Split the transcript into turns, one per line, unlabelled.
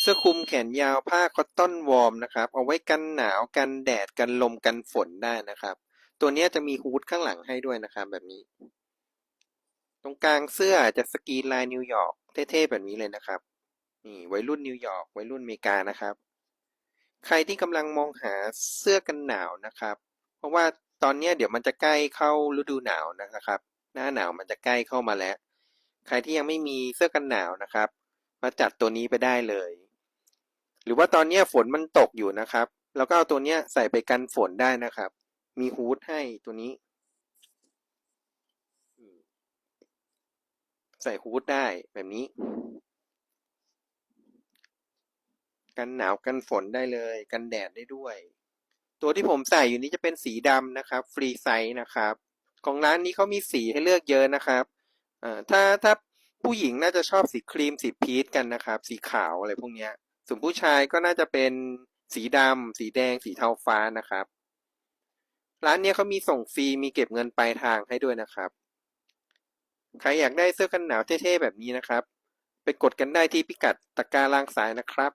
เสื้อคลุมแขนยาวผ้าคอตตอนวอร์มนะครับ เอาไว้กันหนาวกันแดดกันลมกันฝนได้นะครับ ตัวนี้จะมีฮูดข้างหลังให้ด้วยนะครับแบบนี้ ตรงกลางเสื้อจะสกรีนลายนิวยอร์กเท่ๆแบบนี้เลยนะครับนี่วัยรุ่นนิวยอร์กวัยรุ่นอเมริกานะครับ ใครที่กำลังมองหาเสื้อกันหนาวนะครับ เพราะว่าตอนนี้เดี๋ยวมันจะใกล้เข้าฤดูหนาวนะครับ หน้าหนาวมันจะใกล้เข้ามาแล้ว ใครที่ยังไม่มีเสื้อกันหนาวนะครับ มาจัดตัวนี้ไปได้เลย รือว่าตอนนี้ฝนมันตกอยู่นะครับ แล้วก็เอาตัวเนี้ยใส่ไปกันฝนได้นะครับ มีฮูดให้ตัวนี้ ใส่ฮูดได้แบบนี้ กันหนาวกันฝนได้เลย กันแดดได้ด้วย ตัวที่ผมใส่อยู่นี้จะเป็นสีดำนะครับ ฟรีไซส์นะครับ ของร้านนี้เขามีสีให้เลือกเยอะนะครับถ้าถ้าผู้หญิงน่าจะชอบสีครีมสีพีชกันนะครับ สีขาวอะไรพวกเนี้ย ส่วนผู้ชายก็น่าจะเป็นสีดำสีแดง สีเทาฟ้านะครับ ร้านนี้เขามีส่งฟรีมีเก็บเงินปลายทางให้ด้วยนะครับ ใครอยากได้เสื้อกันหนาวเท่ๆแบบนี้นะครับ ไปกดกันได้ที่พิกัดตะกร้าล่างซ้ายนะครับ